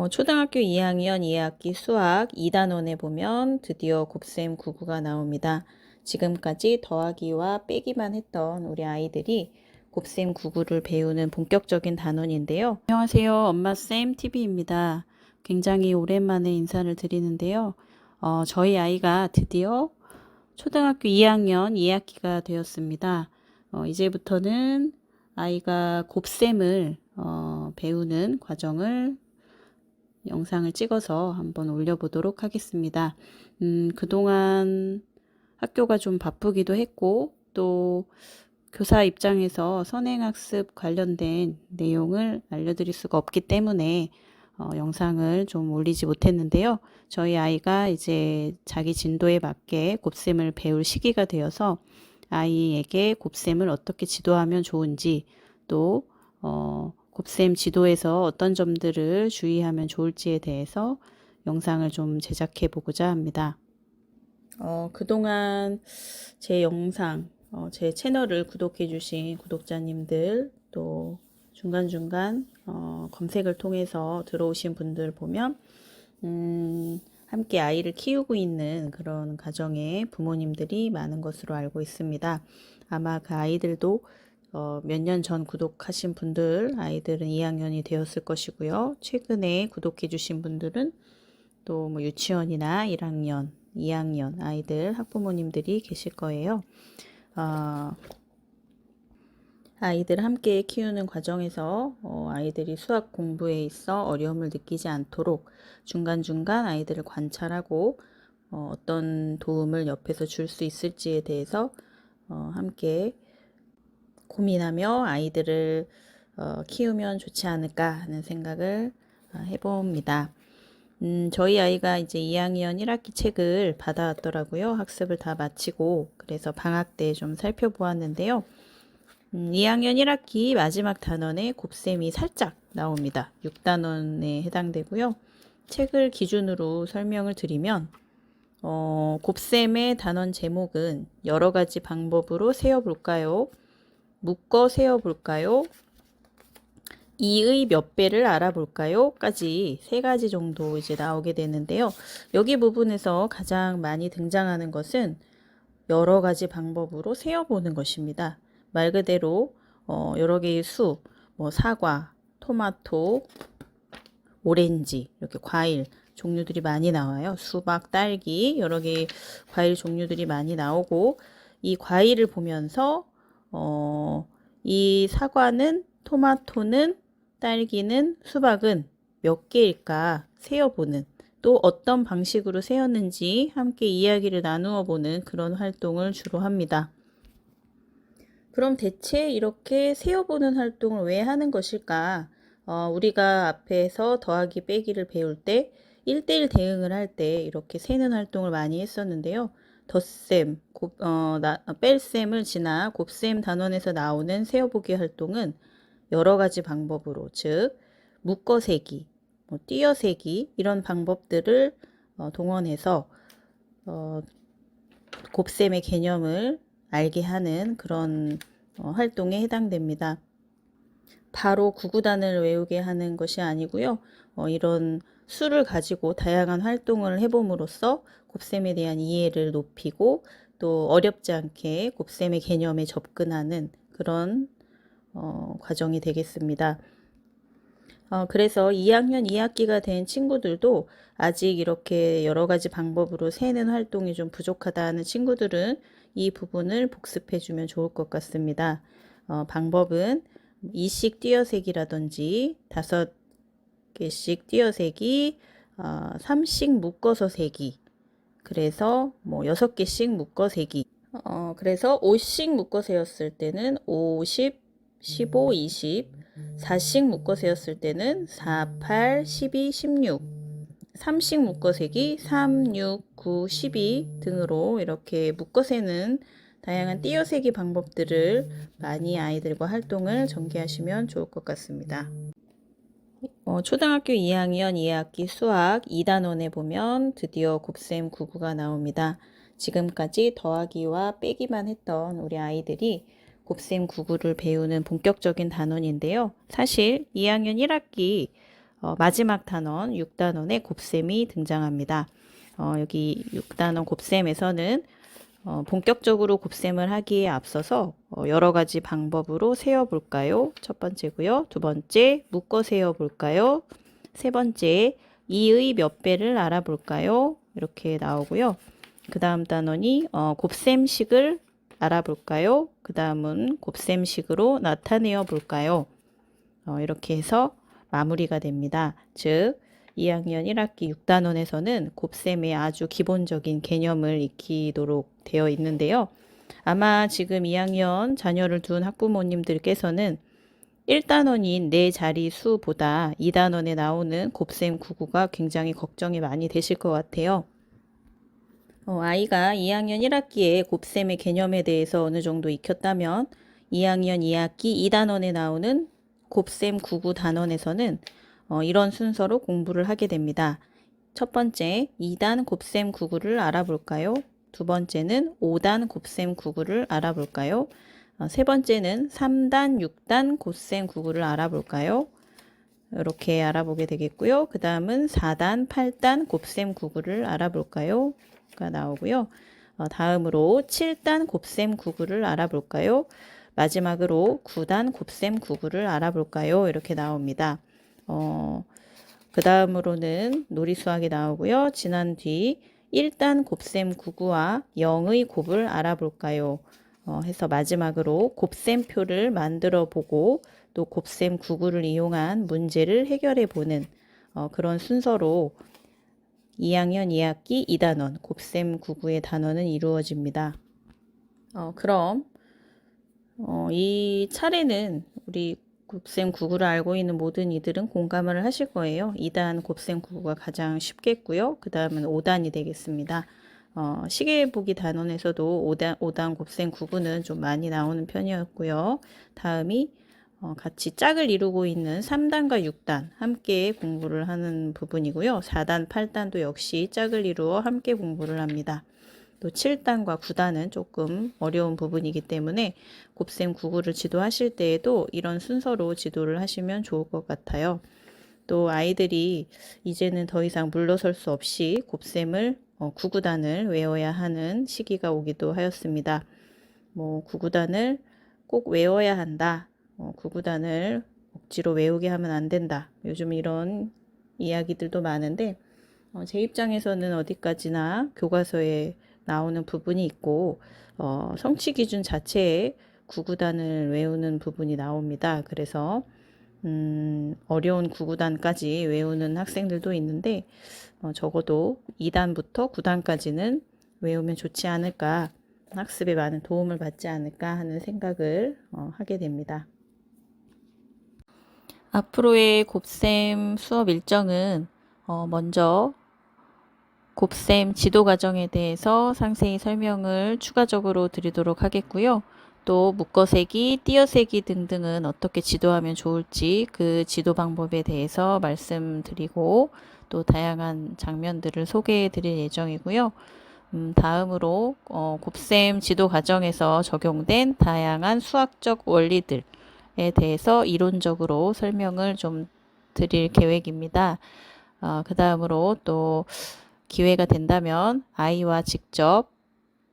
어, 초등학교 2학년 2학기 수학 2단원에 보면 드디어 곱셈 99가 나옵니다. 지금까지 더하기와 빼기만 했던 우리 아이들이 곱셈 99를 배우는 본격적인 단원인데요. 안녕하세요. 엄마쌤 TV입니다. 굉장히 오랜만에 인사를 드리는데요. 어, 저희 아이가 드디어 초등학교 2학년 2학기가 되었습니다. 어, 이제부터는 아이가 곱셈을 어, 배우는 과정을 영상을 찍어서 한번 올려보도록 하겠습니다. 음, 그동안 학교가 좀 바쁘기도 했고, 또 교사 입장에서 선행학습 관련된 내용을 알려드릴 수가 없기 때문에 어, 영상을 좀 올리지 못했는데요. 저희 아이가 이제 자기 진도에 맞게 곱셈을 배울 시기가 되어서 아이에게 곱셈을 어떻게 지도하면 좋은지 또 어, 곱셈 지도에서 어떤 점들을 주의하면 좋을지에 대해서 영상을 좀 제작해 보고자 합니다. 어, 그동안 제 영상, 어, 제 채널을 구독해 주신 구독자님들 또 중간중간 어, 검색을 통해서 들어오신 분들 보면 음, 함께 아이를 키우고 있는 그런 가정의 부모님들이 많은 것으로 알고 있습니다. 아마 그 아이들도 어, 몇 년 전 구독하신 분들 아이들은 2학년이 되었을 것이고요. 최근에 구독해 주신 분들은 또 뭐 유치원이나 1학년, 2학년 아이들 학부모님들이 계실 거예요. 어, 아이들 함께 키우는 과정에서 어, 아이들이 수학 공부에 있어 어려움을 느끼지 않도록 중간중간 아이들을 관찰하고 어, 어떤 도움을 옆에서 줄 수 있을지에 대해서 어, 함께 고민하며 아이들을 어, 키우면 좋지 않을까 하는 생각을 어, 해봅니다. 음, 저희 아이가 이제 2학년 1학기 책을 받아왔더라고요. 학습을 다 마치고 그래서 방학 때 좀 살펴보았는데요. 음, 2학년 1학기 마지막 단원에 곱셈이 살짝 나옵니다. 6단원에 해당되고요. 책을 기준으로 설명을 드리면 어, 곱셈의 단원 제목은 여러 가지 방법으로 세어볼까요? 묶어 세어 볼까요? 이의 몇 배를 알아볼까요? 까지 세 가지 정도 이제 나오게 되는데요. 여기 부분에서 가장 많이 등장하는 것은 여러 가지 방법으로 세어보는 것입니다. 말 그대로 어, 여러 개의 수, 뭐 사과, 토마토, 오렌지 이렇게 과일 종류들이 많이 나와요. 수박, 딸기 여러 개의 과일 종류들이 많이 나오고 이 과일을 보면서 어, 이 사과는 토마토는 딸기는 수박은 몇 개일까 세어보는 또 어떤 방식으로 세었는지 함께 이야기를 나누어 보는 그런 활동을 주로 합니다. 그럼 대체 이렇게 세어보는 활동을 왜 하는 것일까? 어, 우리가 앞에서 더하기 빼기를 배울 때 1대1 대응을 할 때 이렇게 세는 활동을 많이 했었는데요. 덧셈, 곱, 어, 나, 뺄셈을 지나 곱셈 단원에서 나오는 세어보기 활동은 여러 가지 방법으로, 즉, 묶어세기, 뭐 띄어세기, 이런 방법들을 어, 동원해서 어, 곱셈의 개념을 알게 하는 그런 어, 활동에 해당됩니다. 바로 구구단을 외우게 하는 것이 아니고요. 어, 이런 수를 가지고 다양한 활동을 해봄으로써 곱셈에 대한 이해를 높이고 또 어렵지 않게 곱셈의 개념에 접근하는 그런 어, 과정이 되겠습니다. 어, 그래서 2학년 2학기가 된 친구들도 아직 이렇게 여러 가지 방법으로 세는 활동이 좀 부족하다는 친구들은 이 부분을 복습해 주면 좋을 것 같습니다. 어, 방법은 이식 띄어세기라든지 다섯 개씩 띄어세기, 어, 3씩 묶어서 세기, 그래서 뭐 여섯 개씩 묶어 세기, 어, 그래서 5씩 묶어 세었을 때는 50, 15, 20, 4씩 묶어 세었을 때는 4, 8, 12, 16, 3씩 묶어 세기 3, 6, 9, 12 등으로 이렇게 묶어 세는 다양한 띄어세기 방법들을 많이 아이들과 활동을 전개하시면 좋을 것 같습니다. 어, 초등학교 2학년 2학기 수학 2단원에 보면 드디어 곱셈 99가 나옵니다. 지금까지 더하기와 빼기만 했던 우리 아이들이 곱셈 99를 배우는 본격적인 단원인데요. 사실 2학년 1학기 어, 마지막 단원 6단원의 곱셈이 등장합니다. 어, 여기 6단원 곱셈에서는 어, 본격적으로 곱셈을 하기에 앞서서 어, 여러 가지 방법으로 세어 볼까요? 첫 번째고요. 두 번째, 묶어 세어 볼까요? 세 번째, 이의 몇 배를 알아볼까요? 이렇게 나오고요. 그 다음 단원이 어, 곱셈식을 알아볼까요? 그 다음은 곱셈식으로 나타내어 볼까요? 어, 이렇게 해서 마무리가 됩니다. 즉, 2학년 1학기 6단원에서는 곱셈의 아주 기본적인 개념을 익히도록 되어 있는데요. 아마 지금 2학년 자녀를 둔 학부모님들께서는 1단원인 네 자리 수보다 2단원에 나오는 곱셈 구구가 굉장히 걱정이 많이 되실 것 같아요. 어, 아이가 2학년 1학기에 곱셈의 개념에 대해서 어느 정도 익혔다면 2학년 2학기 2단원에 나오는 곱셈 구구 단원에서는 어, 이런 순서로 공부를 하게 됩니다. 첫 번째, 2단 곱셈 구구를 알아볼까요? 두 번째는 5단 곱셈 구구를 알아볼까요? 어, 세 번째는 3단, 6단 곱셈 구구를 알아볼까요? 이렇게 알아보게 되겠고요. 그 다음은 4단, 8단 곱셈 구구를 알아볼까요? 가 나오고요. 어, 다음으로 7단 곱셈 구구를 알아볼까요? 마지막으로 9단 곱셈 구구를 알아볼까요? 이렇게 나옵니다. 어, 그 다음으로는 놀이수학이 나오고요. 지난 뒤 1단 곱셈 구구와 0의 곱을 알아볼까요? 어, 해서 마지막으로 곱셈표를 만들어 보고 또 곱셈 구구를 이용한 문제를 해결해 보는 어, 그런 순서로 2학년 2학기 2단원 곱셈 구구의 단원은 이루어집니다. 어, 그럼 어, 이 차례는 우리 곱셈 구구를 알고 있는 모든 이들은 공감을 하실 거예요. 2단 곱셈 구구가 가장 쉽겠고요. 그 다음은 5단이 되겠습니다. 어, 시계보기 단원에서도 5단, 5단 곱셈 구구는 좀 많이 나오는 편이었고요. 다음이 어, 같이 짝을 이루고 있는 3단과 6단 함께 공부를 하는 부분이고요. 4단, 8단도 역시 짝을 이루어 함께 공부를 합니다. 또 7단과 9단은 조금 어려운 부분이기 때문에 곱셈 구구를 지도하실 때에도 이런 순서로 지도를 하시면 좋을 것 같아요. 또 아이들이 이제는 더 이상 물러설 수 없이 곱셈을 어, 구구단을 외워야 하는 시기가 오기도 하였습니다. 뭐 구구단을 꼭 외워야 한다. 어, 구구단을 억지로 외우게 하면 안 된다. 요즘 이런 이야기들도 많은데 어, 제 입장에서는 어디까지나 교과서에 나오는 부분이 있고 어, 성취 기준 자체에 구구단을 외우는 부분이 나옵니다. 그래서 음, 어려운 구구단까지 외우는 학생들도 있는데 어, 적어도 2단부터 9단까지는 외우면 좋지 않을까 학습에 많은 도움을 받지 않을까 하는 생각을 어, 하게 됩니다. 앞으로의 곱셈 수업 일정은 어, 먼저 곱셈 지도 과정에 대해서 상세히 설명을 추가적으로 드리도록 하겠고요. 또 묶어세기, 띄어세기 등등은 어떻게 지도하면 좋을지 그 지도 방법에 대해서 말씀드리고 또 다양한 장면들을 소개해 드릴 예정이고요. 음, 다음으로 어, 곱셈 지도 과정에서 적용된 다양한 수학적 원리들에 대해서 이론적으로 설명을 좀 드릴 계획입니다. 어, 그 다음으로 또 기회가 된다면 아이와 직접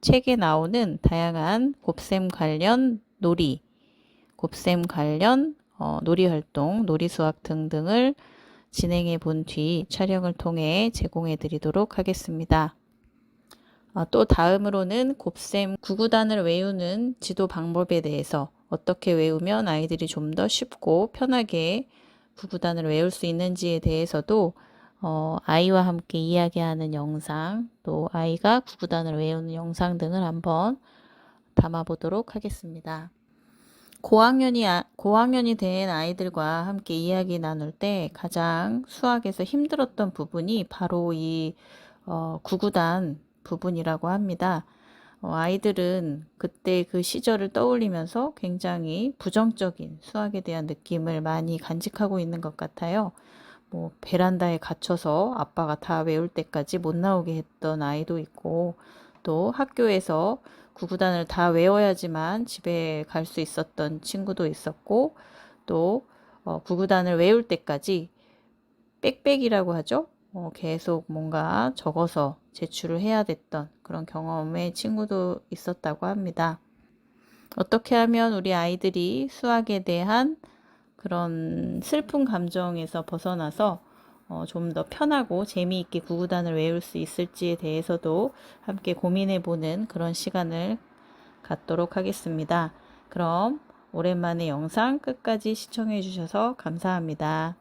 책에 나오는 다양한 곱셈 관련 놀이, 곱셈 관련 어, 놀이 활동, 놀이 수학 등등을 진행해 본 뒤 촬영을 통해 제공해 드리도록 하겠습니다. 어, 또 다음으로는 곱셈 구구단을 외우는 지도 방법에 대해서 어떻게 외우면 아이들이 좀 더 쉽고 편하게 구구단을 외울 수 있는지에 대해서도 어, 아이와 함께 이야기하는 영상, 또 아이가 구구단을 외우는 영상 등을 한번 담아보도록 하겠습니다. 고학년이, 아, 고학년이 된 아이들과 함께 이야기 나눌 때 가장 수학에서 힘들었던 부분이 바로 이 어, 구구단 부분이라고 합니다. 어, 아이들은 그때 그 시절을 떠올리면서 굉장히 부정적인 수학에 대한 느낌을 많이 간직하고 있는 것 같아요. 뭐 베란다에 갇혀서 아빠가 다 외울 때까지 못 나오게 했던 아이도 있고 또 학교에서 구구단을 다 외워야지만 집에 갈 수 있었던 친구도 있었고 또 어, 구구단을 외울 때까지 빽빽이라고 하죠. 어, 계속 뭔가 적어서 제출을 해야 됐던 그런 경험의 친구도 있었다고 합니다. 어떻게 하면 우리 아이들이 수학에 대한 그런 슬픈 감정에서 벗어나서 어, 좀 더 편하고 재미있게 구구단을 외울 수 있을지에 대해서도 함께 고민해 보는 그런 시간을 갖도록 하겠습니다. 그럼 오랜만에 영상 끝까지 시청해 주셔서 감사합니다.